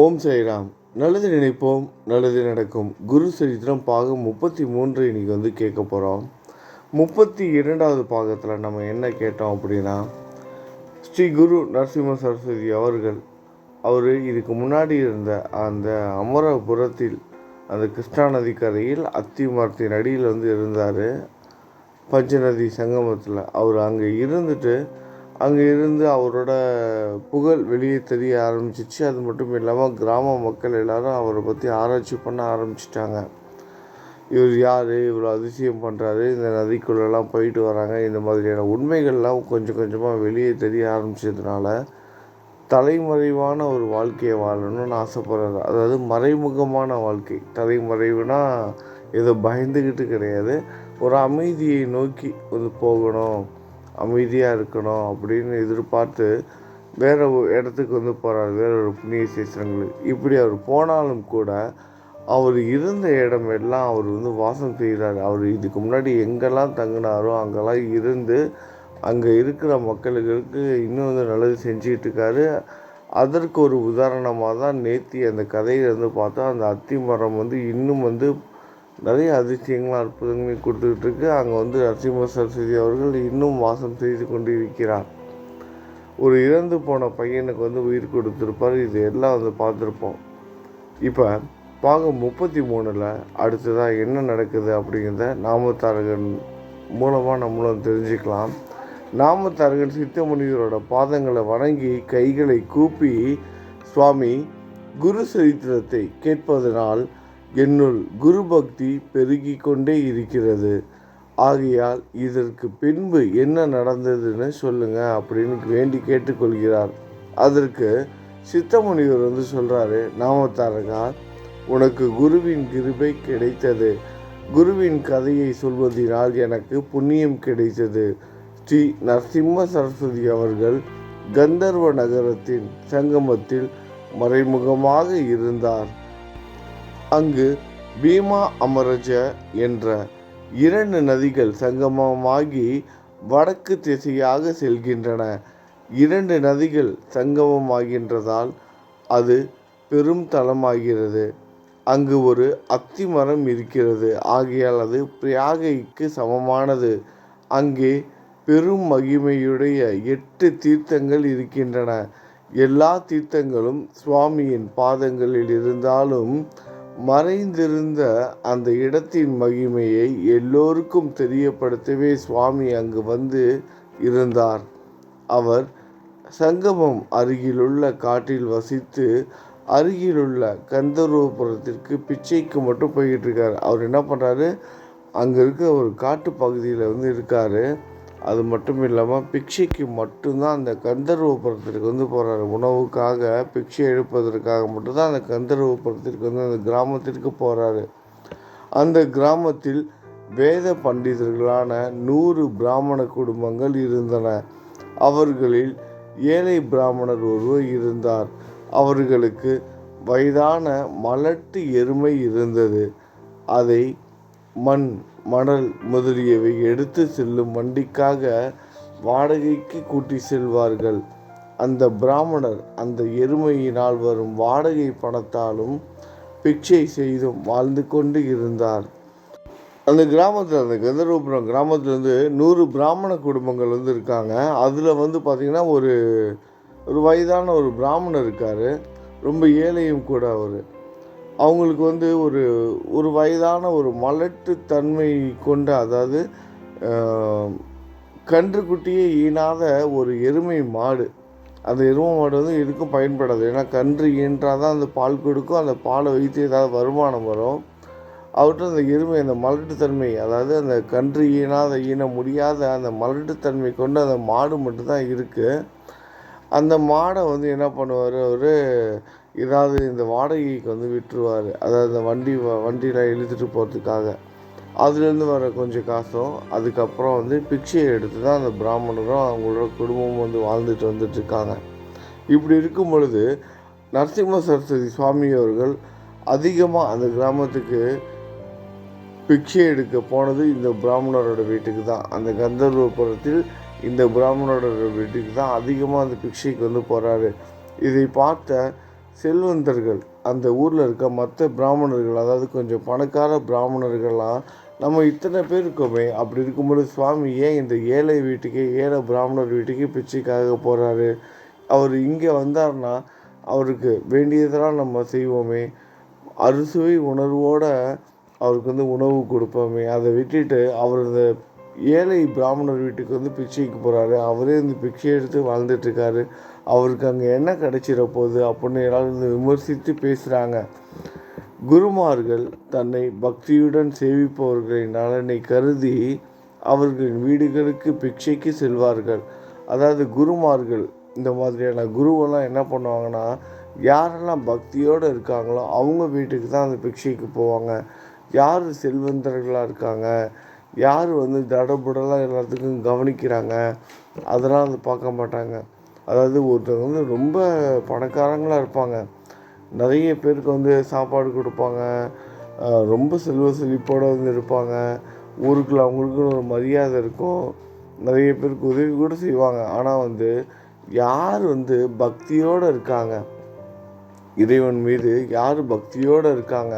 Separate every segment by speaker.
Speaker 1: ஓம் சாய்ராம். நல்லது நினைப்போம் நல்லது நடக்கும். குரு சரித்திரம் பாகம் முப்பத்தி மூன்று இன்னைக்கு வந்து கேட்க போகிறோம் முப்பத்தி இரண்டாவது பாகத்தில் நம்ம என்ன கேட்டோம் அப்படின்னா ஸ்ரீ குரு நரசிம்ம சரஸ்வதி அவர்கள் அவர் இதுக்கு முன்னாடி இருந்த அந்த அமரபுரத்தில் அந்த கிருஷ்ணா நதி கரையில் அத்தி மரத்தின் அடியில் வந்து இருந்தார். பஞ்சநதி சங்கமத்தில். அவர் அங்கே இருந்துட்டு அங்கே இருந்து அவரோட புகழ் வெளியே தெரிய ஆரம்பிச்சிச்சு. அது மட்டும் இல்லாமல் கிராம மக்கள் எல்லாரும் அவரை பற்றி ஆராய்ச்சி பண்ண ஆரம்பிச்சிட்டாங்க. இவர் யார்? இவர் அதிசயம் பண்ணுறாரு இந்த நதிக்குள்ளெல்லாம் போயிட்டு வராங்க. இந்த மாதிரியான உண்மைகள்லாம் கொஞ்சம் கொஞ்சமாக வெளியே தெரிய ஆரம்பிச்சதுனால தலைமறைவான ஒரு வாழ்க்கையை வாழணும்னு ஆசைப்படுறாரு. அதாவது மறைமுகமான வாழ்க்கை. தலைமறைவுனா ஏதோ பயந்துக்கிட்டு கிடையாது. ஒரு அமைதியை நோக்கி வந்து போகணும். அமைதியாக இருக்கணும் அப்படின்னு எதிர்பார்த்து வேறு இடத்துக்கு வந்து போகிறார் வேற ஒரு புண்ணிய சேத்திரங்களுக்கு இப்படி அவர் போனாலும் கூட அவர் இருந்த இடம் எல்லாம் அவர் வந்து வாசம் செய்கிறார். அவர் இதுக்கு முன்னாடி எங்கெல்லாம் தங்கினாரோ அங்கெல்லாம் இருந்து அங்கே இருக்கிற மக்களுக்கு இன்னும் வந்து நல்லது செஞ்சுக்கிட்டு இருக்காரு. அதற்கு ஒரு உதாரணமாக தான் நேத்தி அந்த கதையை வந்து பார்த்தா அந்த அத்தி மரம் வந்து இன்னும் வந்து நிறைய அதிசயங்களும் அற்புதங்களையும் கொடுத்துக்கிட்டு இருக்கு. அங்கே வந்து நரசிம்ம சரஸ்வதி அவர்கள் இன்னும் வாசம் செய்து கொண்டு இருக்கிறார் ஒரு இறந்து போன பையனுக்கு வந்து உயிர் கொடுத்துருப்பார். இது எல்லாம் வந்து பார்த்துருப்போம். இப்போ பாகம் முப்பத்தி மூணில் அடுத்ததாக என்ன நடக்குது அப்படிங்கிறத நாமத்தாரகன் மூலமாக நம்மளும் தெரிஞ்சுக்கலாம். நாமத்தாரகன் சித்தமுனிவரோட பாதங்களை வணங்கி கைகளை கூப்பி சுவாமி குரு சரித்திரத்தை கேட்பதனால் என்னுள் குரு பக்தி பெருகி கொண்டே இருக்கிறது. ஆகையால் இதற்கு பின்பு என்ன நடந்ததுன்னு சொல்லுங்க அப்படின்னு வேண்டி கேட்டுக்கொள்கிறார். அதற்கு சித்தமுனிவர் வந்து சொல்றாரு நாமத்தாரகா உனக்கு குருவின் கிருபை கிடைத்தது. குருவின் கதையை சொல்வதினால் எனக்கு புண்ணியம் கிடைத்தது. ஸ்ரீ நரசிம்ம சரஸ்வதி அவர்கள் கந்தர்வ நகரத்தின் சங்கமத்தில் மறைமுகமாக இருந்தார். அங்கு பீமா அமரஜ என்ற இரண்டு நதிகள் சங்கமமாகி வடக்கு திசையாக செல்கின்றன. இரண்டு நதிகள் சங்கமமாகின்றதால் அது பெரும் தலமாகிறது அங்கு ஒரு அத்தி மரம் இருக்கிறது. ஆகையால் அது பிரியாகைக்கு சமமானது. அங்கே பெரும் மகிமையுடைய எட்டு தீர்த்தங்கள் இருக்கின்றன. எல்லா தீர்த்தங்களும் சுவாமியின் பாதங்களில் இருந்தாலும் மறைந்திருந்த அந்த இடத்தின் மகிமையை எல்லோருக்கும் தெரியப்படுத்தவே சுவாமி அங்கு வந்து இருந்தார். அவர் சங்கமம் அருகிலுள்ள காட்டில் வசித்து அருகிலுள்ள கந்தர்வபுரத்திற்கு பிச்சைக்கு மட்டும் போய்கிட்டு இருக்காரு. அவர் என்ன பண்ணுறாரு அங்கே இருக்க ஒரு காட்டு பகுதியில் வந்து இருக்கார். அது மட்டும் இல்லாமல் பிக்ஷைக்கு மட்டும்தான் அந்த கந்தர்வபுரத்திற்கு வந்து போகிறாரு உணவுக்காக பிக்ஷை எழுப்பதற்காக மட்டும்தான் அந்த கந்தர்வபுரத்திற்கு வந்து அந்த கிராமத்திற்கு போகிறாரு அந்த கிராமத்தில் வேத பண்டிதர்களான நூறு பிராமண குடும்பங்கள் இருந்தன. அவர்களில் ஏழை பிராமணர் ஒருவர் இருந்தார். அவர்களுக்கு வயதான மலட்டு எருமை இருந்தது. அதை மண் மணல் முதலியவை எடுத்து செல்லும் வண்டிக்காக வாடகைக்கு கூட்டி செல்வார்கள். அந்த பிராமணர் அந்த எருமையினால் வரும் வாடகை பணத்தாலும் பிக்ஷை செய்தும் வாழ்ந்து கொண்டு இருந்தார். அந்த கிராமத்தில் அந்த கந்தர்வபுரம் கிராமத்தில் வந்து நூறு பிராமண குடும்பங்கள் வந்து இருக்காங்க. அதில் வந்து பார்த்திங்கன்னா ஒரு ஒரு வயதான ஒரு பிராமணர் இருக்கார். ரொம்ப ஏழையும் கூட அவர். அவங்களுக்கு வந்து ஒரு ஒரு வயதான ஒரு மலட்டு தன்மை கொண்ட அதாவது கன்றுக்குட்டியே ஈனாத ஒரு எருமை மாடு. அந்த எருமை மாடு வந்து எதுக்கும் பயன்படாது. ஏன்னா கன்று ஈன்றால் தான் அந்த பால் கொடுக்கும். அந்த பாலை வைத்து ஏதாவது வருமானம் வரும். அவர்கிட்ட அந்த எருமை அந்த மலட்டுத்தன்மை அதாவது அந்த கன்று ஈனாத ஈன முடியாத அந்த மலட்டுத்தன்மை கொண்டு அந்த மாடு மட்டும்தான் இருக்குது அந்த மாடை வந்து என்ன பண்ணுவார் அவர்? ஏதாவது இந்த வாடகைக்கு வந்து விட்டுருவார். அதாவது அந்த வண்டி வண்டியில் இழுத்துட்டு போகிறதுக்காக அதுலேருந்து வர கொஞ்சம் காசும் அதுக்கப்புறம் வந்து பிக்ஷையை எடுத்து தான் அந்த பிராமணரும் அவங்களோட குடும்பமும் வந்து வாழ்ந்துட்டு வந்துட்டுருக்காங்க. இப்படி இருக்கும் பொழுது நரசிம்ம சரஸ்வதி சுவாமி அவர்கள் அதிகமாக அந்த கிராமத்துக்கு பிக்ஷை எடுக்க போனது இந்த பிராமணரோட வீட்டுக்கு தான். அந்த கந்தர்வபுரத்தில் இந்த பிராமணரோட வீட்டுக்கு தான் அதிகமாக அந்த பிக்ஷைக்கு வந்து போகிறாரு இதை பார்த்த செல்வந்தர்கள் அந்த ஊரில் இருக்க மற்ற பிராமணர்கள் அதாவது கொஞ்சம் பணக்கார பிராமணர்கள்லாம் நம்ம இத்தனை பேர் இருக்கோமே அப்படி இருக்கும்போது சுவாமி ஏன் இந்த ஏழை வீட்டுக்கே ஏழை பிராமணர் வீட்டுக்கு பிச்சைக்காக போகிறாரு அவர் இங்கே வந்தார்னா அவருக்கு வேண்டியதெல்லாம் நம்ம செய்வோமே. அறுசுவை உணர்வோடு அவருக்கு வந்து உணவு கொடுப்போமே. அதை விட்டுட்டு அவர் இந்த ஏழை பிராமணர் வீட்டுக்கு வந்து பிச்சைக்கு போகிறாரு அவரே இந்த பிச்சை எடுத்து வாழ்ந்துட்டுருக்காரு அவருக்கு அங்கே என்ன கிடைச்சிட போகுது அப்படின்னு எல்லாரும் விமர்சித்து பேசுகிறாங்க குருமார்கள் தன்னை பக்தியுடன் சேவிப்பவர்களின் நலனை கருதி அவர்களின் வீடுகளுக்கு பிக்ஷைக்கு செல்வார்கள். அதாவது குருமார்கள் இந்த மாதிரியான குருவெல்லாம் என்ன பண்ணுவாங்கன்னா யாரெல்லாம் பக்தியோடு இருக்காங்களோ அவங்க வீட்டுக்கு தான் அந்த பிக்ஷைக்கு போவாங்க. யார் செல்வந்தர்களாக இருக்காங்க? யார் வந்து தடபுடலாக எல்லாத்துக்கும் கவனிக்கிறாங்க? அதெல்லாம் வந்து பார்க்க மாட்டாங்க. அதாவது ஒருத்தவங்க வந்து ரொம்ப பணக்காரங்களாக இருப்பாங்க. நிறைய பேருக்கு வந்து சாப்பாடு கொடுப்பாங்க. ரொம்ப செல்வ செழிப்போடு வந்து இருப்பாங்க. ஊருக்குள்ள அவங்களுக்குன்னு ஒரு மரியாதை இருக்கும். நிறைய பேருக்கு உதவி கூட செய்வாங்க. ஆனால் வந்து யார் வந்து பக்தியோடு இருக்காங்க? இறைவன் மீது யார் பக்தியோடு இருக்காங்க?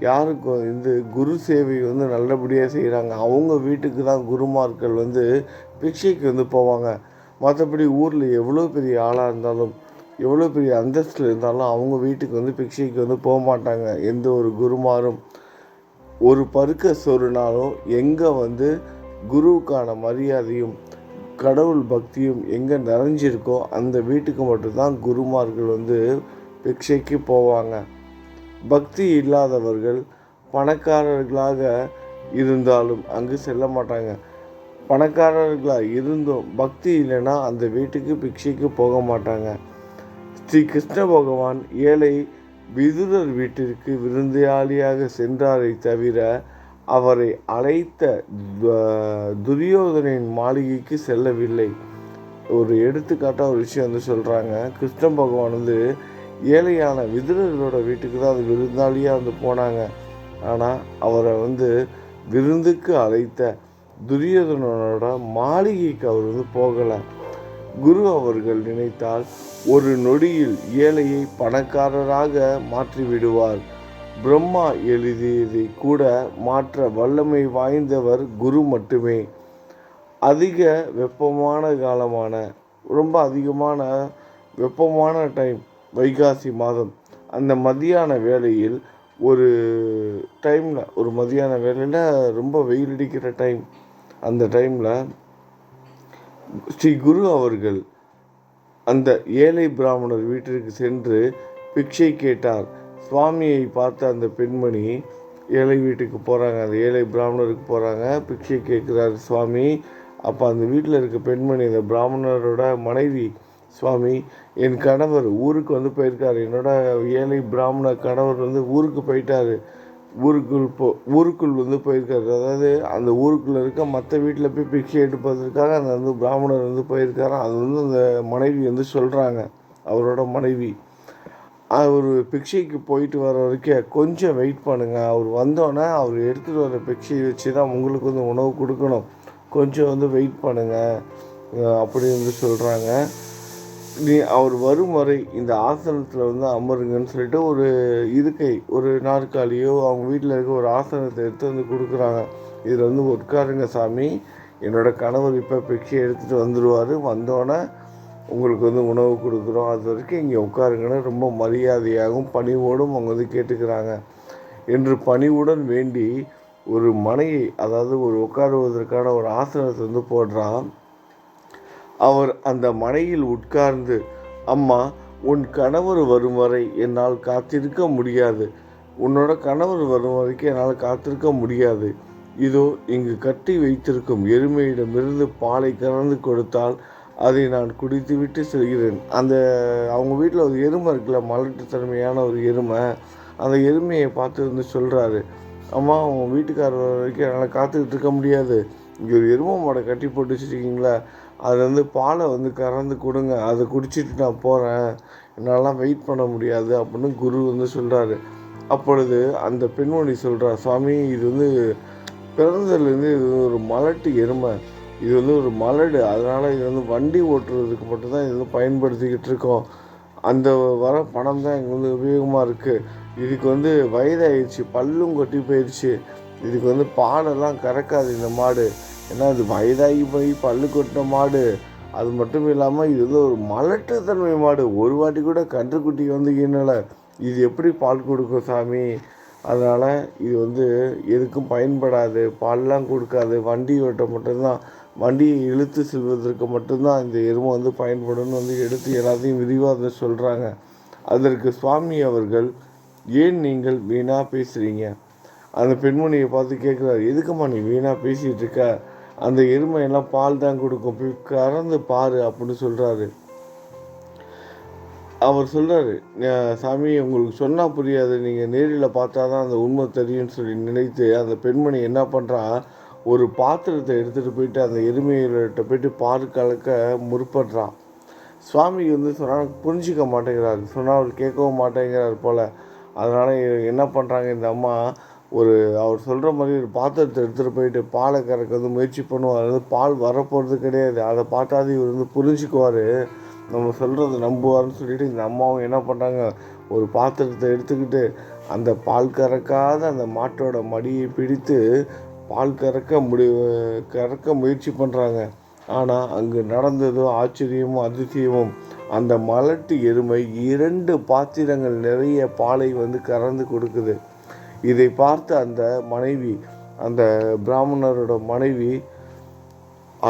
Speaker 1: யாருக்கு வந்து குரு சேவை வந்து நல்லபடியாக செய்கிறாங்க அவங்க வீட்டுக்கு தான் குருமார்கள் வந்து பிக்ஷைக்கு வந்து போவாங்க. மற்றபடி ஊரில் எவ்வளோ பெரிய ஆளாக இருந்தாலும் எவ்வளோ பெரிய அந்தஸ்தில் இருந்தாலும் அவங்க வீட்டுக்கு வந்து பிக்ஷைக்கு வந்து போக மாட்டாங்க. எந்த ஒரு குருமாரும் ஒரு பருக்க சொருனாலும் எங்கே வந்து குருவுக்கான மரியாதையும் கடவுள் பக்தியும் எங்கே நிறைஞ்சிருக்கோ அந்த வீட்டுக்கு மட்டும்தான் குருமார்கள் வந்து பிக்ஷைக்கு போவாங்க. பக்தி இல்லாதவர்கள் பணக்காரர்களாக இருந்தாலும் அங்கு செல்ல மாட்டாங்க. பணக்காரர்களாக இருந்தும் பக்தி இல்லைன்னா அந்த வீட்டுக்கு பிக்ஷைக்கு போக மாட்டாங்க. ஸ்ரீ கிருஷ்ண பகவான் ஏழை விதுரர் வீட்டிற்கு விருந்தாளியாக சென்றாரை தவிர அவரை அழைத்த துரியோதனின் மாளிகைக்கு செல்லவில்லை. ஒரு எடுத்துக்காட்டாக ஒரு விஷயம் வந்து சொல்கிறாங்க கிருஷ்ண பகவான் வந்து ஏழையான விதுரர்களோட வீட்டுக்கு தான் அது விருந்தாளியாக வந்து போனாங்க. ஆனால் அவரை வந்து விருந்துக்கு அழைத்த துரியோதனனோட மாளிகைக்கு அவர் வந்து போகலை. குரு அவர்கள் நினைத்தால் ஒரு நொடியில் ஏழையை பணக்காரராக மாற்றி விடுவார் பிரம்மா எழுதியதை கூட மாற்ற வல்லமை வாய்ந்தவர் குரு மட்டுமே. அதிக வெப்பமான காலமான ரொம்ப அதிகமான வெப்பமான டைம் வைகாசி மாதம். அந்த மதியான வேளையில் ஒரு டைமில் ஒரு மதியான வேலையில் ரொம்ப வெயில் அடிக்கிற டைம். அந்த டைமில் ஸ்ரீ குரு அவர்கள் அந்த ஏழை பிராமணர் வீட்டிற்கு சென்று பிக்ஷை கேட்டார். சுவாமியை பார்த்த அந்த பெண்மணி ஏழை வீட்டுக்கு போகிறாங்க அந்த ஏழை பிராமணருக்கு போகிறாங்க பிக்ஷை கேட்குறாரு சுவாமி அப்போ அந்த வீட்டில் இருக்க பெண்மணி அந்த பிராமணரோட மனைவி சுவாமி என் கணவர் ஊருக்கு வந்து போயிருக்காரு. என்னோட ஏழை பிராமண கணவர் வந்து ஊருக்கு போயிட்டார். ஊருக்குள் போ ஊருக்குள் வந்து போயிருக்காரு. அதாவது அந்த ஊருக்குள்ளே இருக்க மற்ற வீட்டில் போய் பிக்ஷை எடுப்பதற்காக அந்த வந்து பிராமணர் வந்து போயிருக்காரு? அது வந்து அந்த மனைவி வந்து சொல்கிறாங்க அவரோட மனைவி. அவர் பிக்ஷைக்கு போயிட்டு வர வரைக்கும் கொஞ்சம் வெயிட் பண்ணுங்கள் அவர் வந்தோடனே அவர் எடுத்துகிட்டு வர பிக்ஷையை வச்சு தான் உங்களுக்கு வந்து உணவு கொடுக்கணும். கொஞ்சம் வந்து வெயிட் பண்ணுங்கள் அப்படின்னு அப்படி வந்து சொல்கிறாங்க நீ அவர் வரும் வரை இந்த ஆசனத்தில் வந்து அமருங்கன்னு சொல்லிட்டு ஒரு இருக்கை ஒரு நாற்காலியோ அவங்க வீட்டில் இருக்க ஒரு ஆசனத்தை எடுத்து வந்து கொடுக்குறாங்க. இதில் வந்து உட்காருங்க சாமி. என்னோடய கணவர் இப்போ பிக்ஷை எடுத்துகிட்டு வந்துடுவார் வந்தோடனே உங்களுக்கு வந்து உணவு கொடுக்குறோம். அது வரைக்கும் இங்கே உட்காருங்கன்னு ரொம்ப மரியாதையாகவும் பணிவோடும் அவங்க வந்து கேட்டுக்கிறாங்க. என்று பணிவுடன் வேண்டி ஒரு மனையை அதாவது ஒரு உட்காருவதற்கான ஒரு ஆசனத்தை வந்து போடுறான். அவர் அந்த மனையில் உட்கார்ந்து அம்மா உன் கணவர் வரும் வரை என்னால் காத்திருக்க முடியாது. உன்னோட கணவர் வரும் வரைக்கும் என்னால் காத்திருக்க முடியாது. இதோ இங்கு கட்டி வைத்திருக்கும் எருமையிடமிருந்து பாலை கறந்து கொடுத்தால் அதை நான் குடித்துவிட்டு செல்கிறேன். அந்த அவங்க வீட்டில் ஒரு எருமை இருக்குல்ல மலட்டுத்தன்மையான ஒரு எருமை. அந்த எருமையை பார்த்து வந்து சொல்கிறாரு அம்மா உன் வீட்டுக்காரர் வரைக்கும் என்னால் காத்துக்கிட்டு இருக்க முடியாது. இங்கே ஒரு எருமை மாடை கட்டி போட்டு வச்சுருக்கீங்களா? அது வந்து பாலை வந்து கறந்து கொடுங்க. அதை குடிச்சிட்டு நான் போகிறேன் என்னாலாம் வெயிட் பண்ண முடியாது அப்படின்னு குரு வந்து சொல்கிறாரு அப்பொழுது அந்த பெண்மணி சொல்கிறா சுவாமி இது வந்து பிறந்ததுலேருந்து இது வந்து ஒரு மலட்டு எருமை. இது வந்து ஒரு மலடு. அதனால் இது வந்து வண்டி ஓட்டுறதுக்கு மட்டும்தான் இது வந்து பயன்படுத்திக்கிட்டு இருக்கோம். அந்த வர பணம் தான் எங்களுக்கு வந்து உபயோகமாக இருக்குது இதுக்கு வந்து வயதாயிடுச்சு. பல்லும் கொட்டி போயிடுச்சு. இதுக்கு வந்து பாலெல்லாம் கறக்காது இந்த மாடு. ஏன்னா அது வயதாகி போய் பல்லு கொட்டின மாடு அது மட்டும் இல்லாமல் இது வந்து ஒரு மலட்டுத்தன்மை மாடு. ஒரு வாட்டி கூட கன்றுக்குட்டி வந்து ஈனலை இது எப்படி பால் கொடுக்கும் சாமி? அதனால் இது வந்து எதுக்கும் பயன்படாது. பால்லாம் கொடுக்காது. வண்டி ஓட்ட மட்டும்தான் வண்டியை இழுத்து செல்வதற்கு மட்டும்தான் இந்த எருமை வந்து பயன்படும்னு வந்து எடுத்து எல்லாத்தையும் விரிவாக சொல்கிறாங்க அதற்கு சுவாமி அவர்கள் ஏன் நீங்கள் வீணாக பேசுகிறீங்க அந்த பெண்மணியை பார்த்து கேட்குறாரு எதுக்கும்மா நீ வீணாக பேசிகிட்டு இருக்க? அந்த எருமையெல்லாம் பால் தான் கொடுக்கும். போய் கறந்து பாரு அப்படின்னு சொல்கிறாரு அவர் சொல்கிறாரு சாமி உங்களுக்கு சொன்னால் புரியாது. நீங்கள் நேரில் பார்த்தா தான் அந்த உண்மை தெரியும்னு சொல்லி நினைத்து அந்த பெண்மணி என்ன பண்ணுறா ஒரு பாத்திரத்தை எடுத்துகிட்டு போயிட்டு அந்த எருமையிட்ட போயிட்டு பால் கலக்க முற்படுறான் சுவாமி வந்து சொன்னால் புரிஞ்சிக்க மாட்டேங்கிறாரு. சொன்னால் அவர் கேட்கவும் மாட்டேங்கிறார் போல். அதனால் என்ன பண்ணுறாங்க இந்த அம்மா ஒரு அவர் சொல்கிற மாதிரி ஒரு பாத்திரத்தை எடுத்துகிட்டு போயிட்டு பாலை கறக்க வந்து முயற்சி பண்ணுவார். அது பால் வரப்போகிறது கிடையாது. அதை பார்த்தாது இவர் வந்து புரிஞ்சுக்குவார். நம்ம சொல்கிறத நம்புவார்னு சொல்லிவிட்டு இந்த அம்மாவும் என்ன பண்ணுறாங்க ஒரு பாத்திரத்தை எடுத்துக்கிட்டு அந்த பால் கறக்காத அந்த மாட்டோட மடியை பிடித்து பால் கறக்க முடி கறக்க முயற்சி பண்ணுறாங்க ஆனால் அங்கு நடந்ததோ ஆச்சரியமும் அதிசயமும் அந்த மலட்டு எருமை இரண்டு பாத்திரங்கள் நிறைய பாலை வந்து கறந்து கொடுக்குது. இதை பார்த்து அந்த மனைவி அந்த பிராமணரோட மனைவி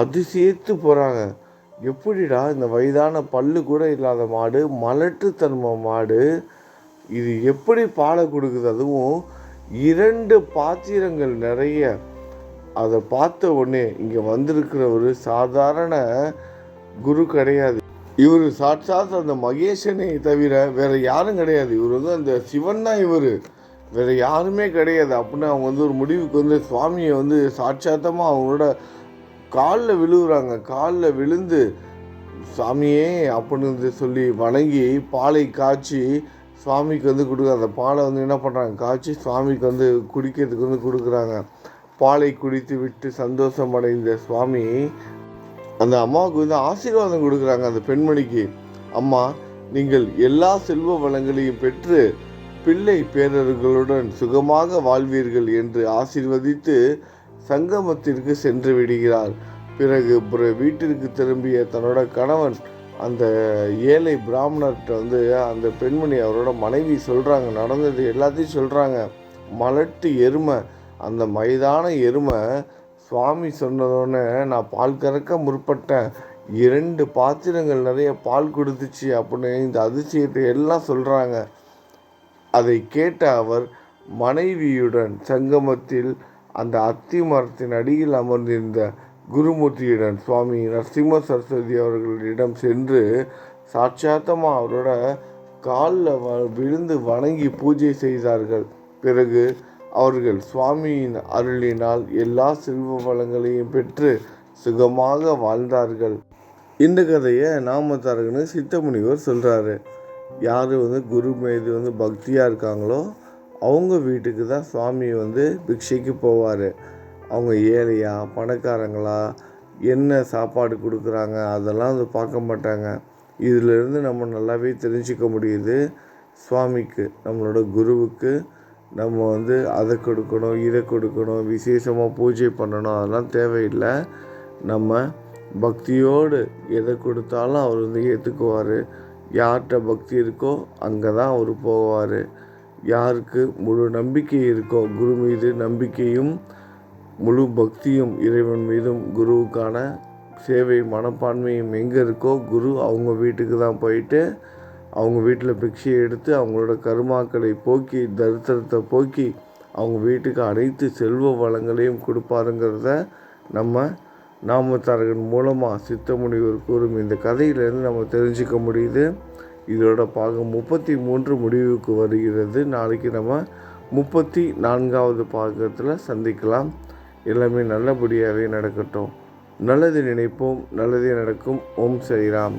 Speaker 1: அதிசயித்து போகிறாங்க எப்படிடா இந்த வயதான பல்லு கூட இல்லாத மாடு மலட்டுத்தன்மை மாடு இது எப்படி பாலை கொடுக்குது? அதுவும் இரண்டு பாத்திரங்கள் நிறைய. அதை பார்த்த உடனே இங்கே வந்திருக்கிறவர் சாதாரண குரு கிடையாது. இவர் சாட்சாத் அந்த மகேஷனை தவிர வேற யாரும் கிடையாது. இவர் வந்து அந்த சிவன் தான் இவர். வேற யாருமே கிடையாது. அப்படின்னு அவங்க வந்து ஒரு முடிவுக்கு வந்து சுவாமியை வந்து சாட்சாத்தமாக அவங்களோட காலில் விழுகுறாங்க காலில் விழுந்து சாமியே அப்படின்னு சொல்லி வணங்கி பாலை காய்ச்சி சுவாமிக்கு வந்து கொடுக்க அந்த பாலை வந்து என்ன பண்ணுறாங்க காய்ச்சி சுவாமிக்கு வந்து குடிக்கிறதுக்கு வந்து கொடுக்குறாங்க. பாலை குடித்து விட்டு சந்தோஷம் அடைந்த சுவாமி அந்த அம்மாவுக்கு வந்து ஆசீர்வாதம் கொடுக்குறாங்க அந்த பெண்மணிக்கு. அம்மா நீங்கள் எல்லா செல்வ வளங்களையும் பெற்று பிள்ளை பேரர்களுடன் சுகமாக வாழ்வீர்கள் என்று ஆசிர்வதித்து சங்கமத்திற்கு சென்று விடுகிறார். பிறகு வீட்டிற்கு திரும்பிய தன்னோட கணவன் அந்த ஏழை பிராமணர்கிட்ட வந்து அந்த பெண்மணி அவரோட மனைவி சொல்கிறாங்க நடந்தது எல்லாத்தையும் சொல்கிறாங்க மலட்டு எருமை அந்த மைதான எருமை சுவாமி சொன்னதோடனே நான் பால் கறக்க முற்பட்டேன். இரண்டு பாத்திரங்கள் நிறைய பால் கொடுத்துச்சு அப்படின்னு இந்த அதிசயத்தை எல்லாம் சொல்கிறாங்க அதை கேட்ட அவர் மனைவியுடன் சங்கமத்தில் அந்த அத்தி மரத்தின் அடியில் அமர்ந்திருந்த குருமூர்த்தியுடன் சுவாமி நரசிம்ம சரஸ்வதி அவர்களிடம் சென்று சாட்சாத்தமாக அவரோட காலில் வ விழுந்து வணங்கி பூஜை செய்தார்கள். பிறகு அவர்கள் சுவாமியின் அருளினால் எல்லா செல்வ வளங்களையும் பெற்று சுகமாக வாழ்ந்தார்கள். இந்த கதையை நாமத்தாரகனு சித்தமுனிவர் சொல்கிறாரு யார் வந்து குரு மீது வந்து பக்தியாக இருக்காங்களோ அவங்க வீட்டுக்கு தான் சுவாமி வந்து பிக்ஷைக்கு போவார். அவங்க ஏழையா பணக்காரங்களா என்ன சாப்பாடு கொடுக்குறாங்க அதெல்லாம் வந்து பார்க்க மாட்டாங்க. இதிலிருந்து நம்ம நல்லாவே தெரிஞ்சுக்க முடியுது சுவாமிக்கு நம்மளோட குருவுக்கு. நம்ம வந்து அதை கொடுக்கணும் இதை கொடுக்கணும் விசேஷமாக பூஜை பண்ணணும் அதெல்லாம் தேவையில்லை. நம்ம பக்தியோடு எதை கொடுத்தாலும் அவர் வந்து ஏற்றுக்குவார் யார்கிட்ட பக்தி இருக்கோ அங்கே தான் அவர் போவார். யாருக்கு முழு நம்பிக்கை இருக்கோ குரு மீது நம்பிக்கையும் முழு பக்தியும் இறைவன் மீதும் குருவுக்கான சேவை மனப்பான்மையும் எங்கே இருக்கோ குரு அவங்க வீட்டுக்கு தான் போயிட்டு அவங்க வீட்டில் பிக்ஷையை எடுத்து அவங்களோட கருமாக்களை போக்கி தரித்திரத்தை போக்கி அவங்க வீட்டுக்கு அனைத்து செல்வ வளங்களையும் கொடுப்பாருங்கிறத நம்ம நாமத்தார்கள் மூலமாக சித்த முனிவர் கூறும் இந்த கதையிலேருந்து நம்ம தெரிஞ்சுக்க முடியுது. இதோட பாகம் முப்பத்தி மூன்று முடிவுக்கு வருகிறது. நாளைக்கு நம்ம முப்பத்தி நான்காவது பாகத்தில் சந்திக்கலாம். எல்லாமே நல்லபடியாகவே நடக்கட்டும். நல்லது நினைப்போம் நல்லதே நடக்கும். ஓம் சரிராம்